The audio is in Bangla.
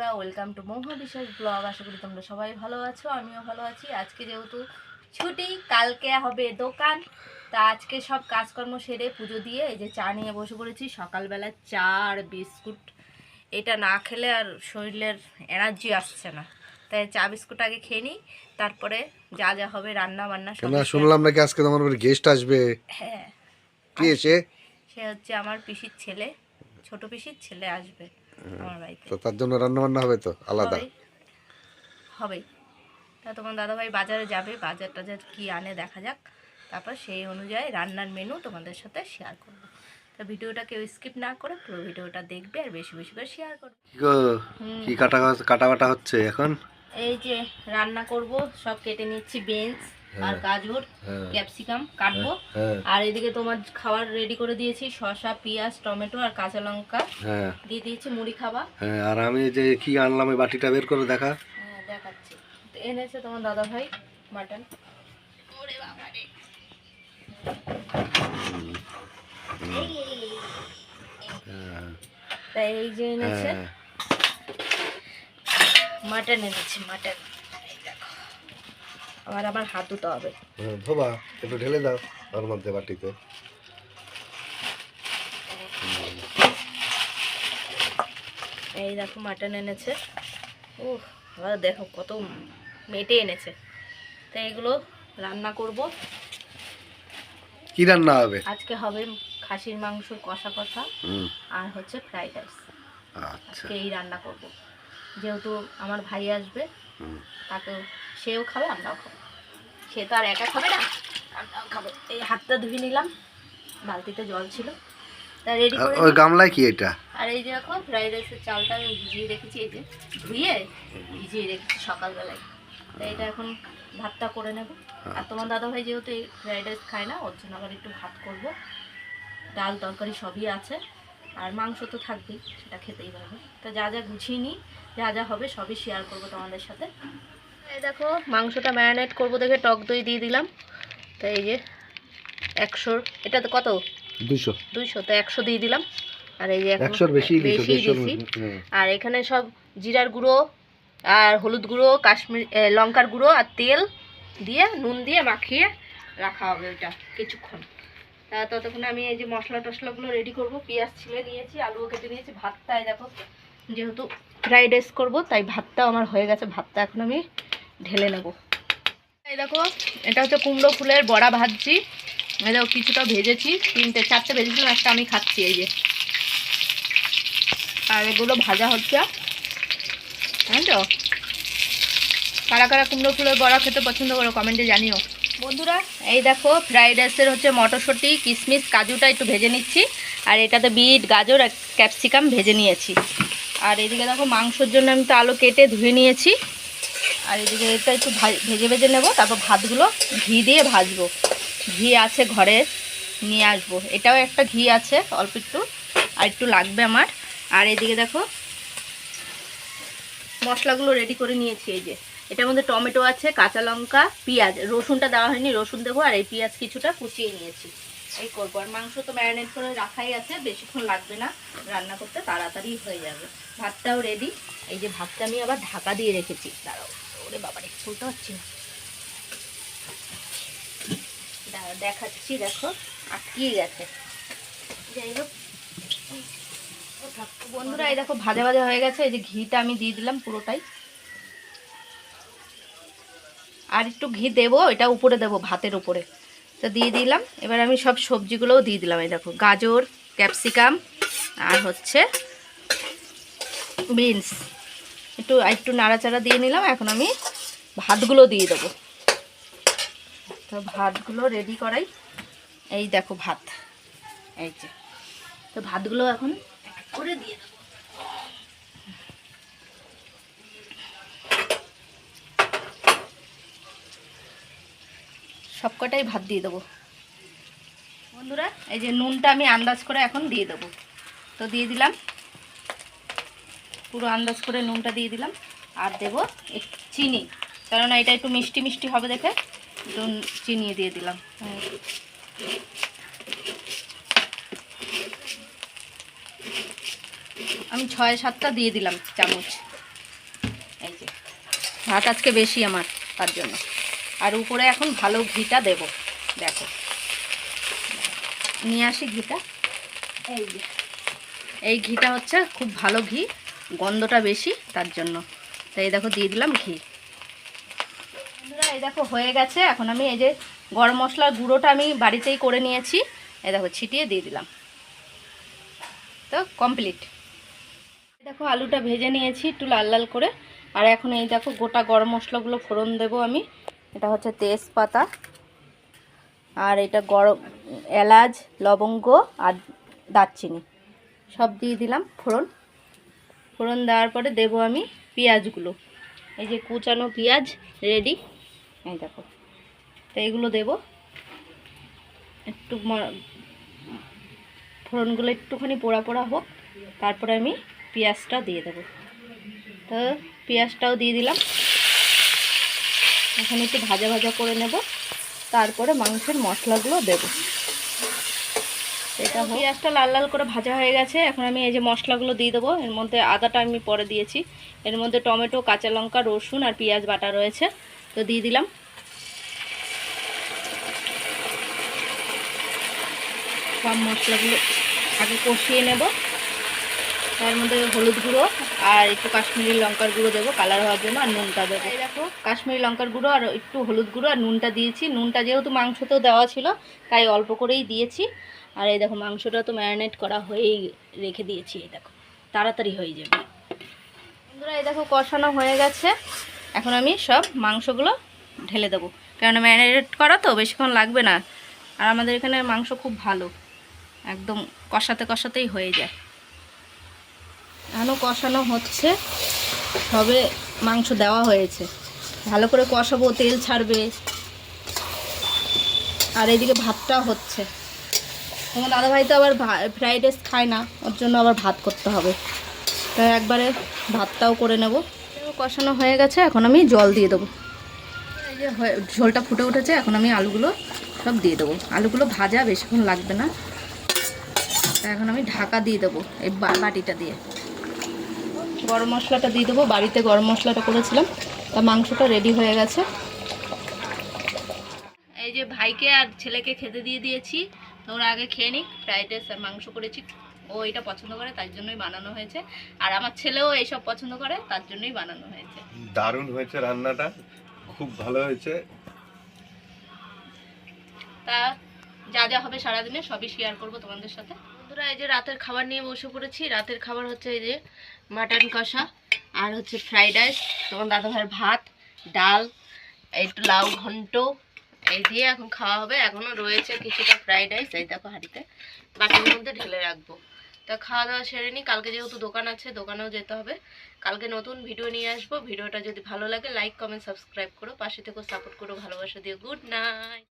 বন্ধুরা ওয়েলকাম টু মহা বিশ্বাস ব্লগ আশা করি তোমরা সবাই ভালো আছো আমিও ভালো আছি। আজকে যেহেতু ছুটি কালকে হবে দোকান। তা আজকে সব কাজকর্ম সেরে পুজো দিয়ে এই যে চা নিয়ে বসে পড়েছি। সকালবেলা চা আর বিস্কুট এটা না খেলে আর শরীরের এনার্জি আসছে না। তাই চা বিস্কুট আগে খেয়ে নিই তারপরে যা যা হবে রান্না বান্না সব না শুনলাম নাকি আজকে তোমার গেস্ট আসবে? হ্যাঁ। কি এসে? সে হচ্ছে আমার পিসির ছেলে ছোট পিসির ছেলে আসবে। আমার বাড়িতে তো তার জন্য রান্না বান্না হবে তো আলাদা। হবেই তা তোমার দাদাভাই বাজারে যাবে বাজার টাজার কি আনে দেখা যাক। তারপর সেই অনুযায়ী রান্নার মেনু তোমাদের সাথে শেয়ার করব। তো ভিডিওটা কেউ স্কিপ না করে পুরো ভিডিওটা দেখবে আর বেশি বেশি করে শেয়ার করবে। কি গো, হুম। কি কাটা কাটা হচ্ছে এখন? এই যে রান্না করব সব কেটে নিচ্ছি বিনস আর গাজর হ্যাঁ ক্যাপসিকাম কাটবো। হ্যাঁ আর এদিকে তোমার খাবার রেডি করে দিয়েছি শসা পেঁয়াজ টমেটো আর কাঁচা লঙ্কা। হ্যাঁ। দিয়ে দিয়েছি মুড়ি খাবা হ্যাঁ আর আমি যে কি আনলাম এই বাটিটা বের করে দেখা। হ্যাঁ দেখাচ্ছি। এনেছে তোমার দাদা ভাই মাটন। ওরে বাবা রে। এই। হ্যাঁ, যে এনেছে হ্যাঁ। মাটন এনেছে মাটন। আবার আবার হাত ধুতে হবে ধোবা একটু ঢেলে দাও ওর মধ্যে বাটিতে। এই দেখো মাটন এনেছে। ও আবার দেখো কত মেটে এনেছে। তা এগুলো রান্না করব। কি রান্না হবে? আজকে হবে খাসির মাংস কষা কষা আর হচ্ছে ফ্রাইড রাইস। আচ্ছা। আজকে এই রান্না করব। যেহেতু আমার ভাই আসবে। তাকেও সেও খাবে আমরাও খাব। সে তো আর একা খাবে না আমরাও খাব। এই হাতটা ধুয়ে নিলাম বালতিতে জল ছিল। তা রেডি করে ওই গামলায় কি এটা? আর এই যে দেখো ফ্রাইড রাইসের চালটা আমি ভিজিয়ে রেখেছি এই যে ধুয়ে ভিজিয়ে রেখেছি সকালবেলায়। তা এটা এখন ভাতটা করে নেব। আর তোমার দাদা ভাই যেহেতু এই ফ্রাইড রাইস খায় না ওর জন্য আবার একটু ভাত করব। ডাল তরকারি সবই আছে। আর মাংস তো থাকবেই সেটা খেতেই পারবে তা যা যা গুছিয়ে নিই যা যা হবে সবই শেয়ার করব তোমাদের সাথে। এই দেখো মাংসটা ম্যারিনেট করব দেখে টক দই দিয়ে দিলাম। তো এই যে একশোর এটা তো কত? দুশো দুইশো তো একশো দিয়ে দিলাম। আর এই যে একশোর বেশি। হুম। আর এখানে সব জিরার গুঁড়ো আর হলুদ গুঁড়ো কাশ্মীর লঙ্কার গুঁড়ো আর তেল দিয়ে নুন দিয়ে মাখিয়ে রাখা হবে ওইটা কিছুক্ষণ। ততক্ষণ আমি এই যে মশলা টশলাগুলো রেডি করব। পেঁয়াজ ছিলে নিয়েছি, আলুও কেটে নিয়েছি, ভাতটা এই দেখো যেহেতু ফ্রাইড রাইস করব, তাই ভাতটাও আমার হয়ে গেছে। ভাতটা এখন আমি ঢেলে নেব। এই দেখো, এটা হচ্ছে কুমড়ো ফুলের বড়া ভাজছি। এই দেখো, কিছুটা ভেজেছি, তিনটে, চারটে ভেজেছিলাম, একটা আমি খাচ্ছি এই যে। আর এগুলো ভাজা হচ্ছে। হ্যাঁ তো কারা কারা কুমড়ো ফুলের বড়া খেতে পছন্দ করো কমেন্টে জানিও। বন্ধুরা, এই দেখো ফ্রাইড রাইসের হচ্ছে মটরশুঁটি কিশমিশ কাজুটা একটু ভেজে নিচ্ছি। আর এটাতে বিট, গাজর আর ক্যাপসিকাম ভেজে নিয়েছি। আর এদিকে দেখো, মাংসর জন্য আমি তো আলু কেটে ধুয়ে নিয়েছি। আর এদিকে এটা একটু ভেজে ভেজে নেব, তারপর ভাতগুলো ঘি দিয়ে ভাজবো। ঘি আছে ঘরে, নিয়ে আসব। এটাও একটা ঘি আছে, অল্প একটু, আর একটু লাগবে আমার। আর এদিকে দেখো, মশলাগুলো রেডি করে নিয়েছি, এই যে। এটার মধ্যে টমেটো আছে, কাঁচা লঙ্কা, পেঁয়াজ। রসুনটা দেওয়া হয়নি, রসুন দেবো, আর এই পেঁয়াজ কিছুটা কুচিয়ে নিয়েছি। এই করব। আর মাংস তো ম্যারিনেট করে রাখাই আছে, বেশিক্ষণ লাগবে না। রান্না করতে তাড়াতাড়ি হয়ে যাবে। ভাতটাও রেডি এই যে ভাতটা আমি আবার ঢাকা দিয়ে রেখেছি। দাঁড়াও, ওরে বাবারে খুলতে পারছি না। দেখাচ্ছি, দেখো, আটকিয়ে গেছে। যাই হোক। বন্ধুরা, এই দেখো, ভাজা ভাজা হয়ে গেছে। এই যে ঘিটা আমি দিয়ে দিলাম পুরোটাই। আর একটু ঘি দেবো, এটা উপরে দেবো, ভাতের উপরে। তো দিয়ে দিলাম। এবার আমি সব সবজিগুলোও দিয়ে দিলাম, এই দেখো, গাজর, ক্যাপসিকাম, আর হচ্ছে বিনস। একটু একটু নাড়াচাড়া দিয়ে নিলাম, এখন আমি ভাতগুলো দিয়ে দেবো। তো ভাতগুলো রেডি করাই। এই দেখো ভাত। এই যে। তো ভাতগুলো এখন করে দিয়ে দেবো। সবকটাই ভাত দিয়ে দেবো। বন্ধুরা এই যে নুনটা আমি আন্দাজ করে এখন দিয়ে দেবো। তো দিয়ে দিলাম। পুরো আন্দাজ করে নুনটা দিয়ে দিলাম। আর দেবো চিনি। কেননা এটা একটু মিষ্টি মিষ্টি হবে দেখে। একটু চিনি দিয়ে দিলাম। আমি ছয় সাতটা দিয়ে দিলাম চামচ। এই যে। ভাত আজকে বেশি আমার তার জন্য। আর উপরে এখন ভালো ঘিটা দেব। দেখো। নিয়ে আসি ঘিটা। এই এই ঘিটা হচ্ছে খুব ভালো ঘি, গন্ধটা বেশি, তার জন্য। তাই দেখো, দিয়ে দিলাম ঘি। এই দেখো, হয়ে গেছে। এখন আমি এই যে গরম মশলার গুঁড়োটা আমি বাড়িতেই করে নিয়েছি। এই দেখো, ছিটিয়ে দিয়ে দিলাম। তো কমপ্লিট। দেখো, আলুটা ভেজে নিয়েছি একটু লাল লাল করে। আর এখন এই দেখো, গোটা গরম মশলাগুলো ফোড়ন দেবো আমি। এটা হচ্ছে তেজপাতা। আর এটা গরম, এলাচ, লবঙ্গ আর দারচিনি। সব দিয়ে দিলাম ফোড়ন। ফোড়ন দেওয়ার পরে দেবো আমি পেঁয়াজগুলো। এই যে কুচানো পেঁয়াজ রেডি এই দেখো। তো এইগুলো দেবো। একটু ফোড়নগুলো একটুখানি পোড়া পোড়া হোক, তারপরে আমি পেঁয়াজটা দিয়ে দেবো। তো পেঁয়াজটাও দিয়ে দিলাম। এখন একটু ভাজা ভাজা করে নেব। তারপরে মাংসের মশলাগুলো দেবো। এটা পেঁয়াজটা লাল লাল করে ভাজা হয়ে গেছে। এখন আমি এই যে মশলাগুলো দিয়ে দেবো। এর মধ্যে আদাটা আমি পরে দিয়েছি। এর মধ্যে টমেটো, কাঁচা লঙ্কা, রসুন আর পেঁয়াজ বাটা রয়েছে। তো দিয়ে দিলাম। সব মশলাগুলো আগে কষিয়ে নেব। তার মধ্যে হলুদ গুঁড়ো আর একটু কাশ্মীরি লঙ্কার গুঁড়ো দেবো কালার হওয়ার জন্য, আর নুনটা দেবো। দেখো, কাশ্মীরি লঙ্কার গুঁড়ো আর একটু হলুদ গুঁড়ো আর নুনটা দিয়েছি। নুনটা যেহেতু মাংসতেও দেওয়া ছিল, তাই অল্প করেই দিয়েছি। আর এই দেখো, মাংসটা তো ম্যারিনেট করা হয়েই রেখে দিয়েছি, এই দেখো, তাড়াতাড়ি হয়ে যাবে। বন্ধুরা, এই দেখো, কষানো হয়ে গেছে। এখন আমি সব মাংসগুলো ঢেলে দেবো। কেননা ম্যারিনেট করা তো, বেশিক্ষণ লাগবে না। আর আমাদের এখানে মাংস খুব ভালো, একদম কষাতে কষাতেই হয়ে যায়। এখনও কষানো হচ্ছে। সবে মাংস দেওয়া হয়েছে। ভালো করে কষাবো, তেল ছাড়বে। আর এদিকে ভাতটা হচ্ছে। তোমার দাদাভাই তো আবার ফ্রাইড রাইস খায় না, ওর জন্য আবার ভাত করতে হবে। তাই একবারে ভাতটাও করে নেব। কষানো হয়ে গেছে, এখন আমি জল দিয়ে দেবো। এই যে ঝোলটা ফুটে উঠেছে, এখন আমি আলুগুলো সব দিয়ে দেবো। আলুগুলো ভাজা, বেশিক্ষণ লাগবে না। এখন আমি ঢাকা দিয়ে দেবো, এই বাটিটা দিয়ে। গরম মশলাটা দিয়ে দেবো। বাড়িতে গরম মশলাটা করেছিলাম। তা মাংসটা রেডি হয়ে গেছে। এই যে ভাইকে আর ছেলেকে খেতে দিয়ে দিয়েছি। ওরা আগে খেয়ে নিক ফ্রাইড রাইস আর মাংস করেছি। ও এটা পছন্দ করে তার জন্যই বানানো হয়েছে। আর আমার ছেলেও এইসব পছন্দ করে তার জন্যই বানানো হয়েছে। দারুণ হয়েছে রান্নাটা। খুব ভালো হয়েছে। তা যা যা হবে সারাদিনে সবই শেয়ার করব তোমাদের সাথে। বন্ধুরা, এই যে রাতের খাবার নিয়ে বসে পড়েছি। রাতের খাবার হচ্ছে এই যে মাটন কষা আর হচ্ছে ফ্রাইড রাইস তোমার দাদা ভাইয়ের ভাত, ডাল, একটু লাউ ঘন্ট, এই দিয়ে এখন খাওয়া হবে। এখনও রয়েছে কিছুটা ফ্রাইড রাইস এই দেখো হাঁড়িতে। বাটির মধ্যে ঢেলে রাখব। তা খাওয়া দাওয়া সেরে নিই কালকে যেহেতু দোকান আছে, দোকানেও যেতে হবে। কালকে নতুন ভিডিও নিয়ে আসব। ভিডিওটা যদি ভালো লাগে লাইক কমেন্ট সাবস্ক্রাইব করো। পাশে থেকেও সাপোর্ট করো, ভালোবাসা দিও। Good night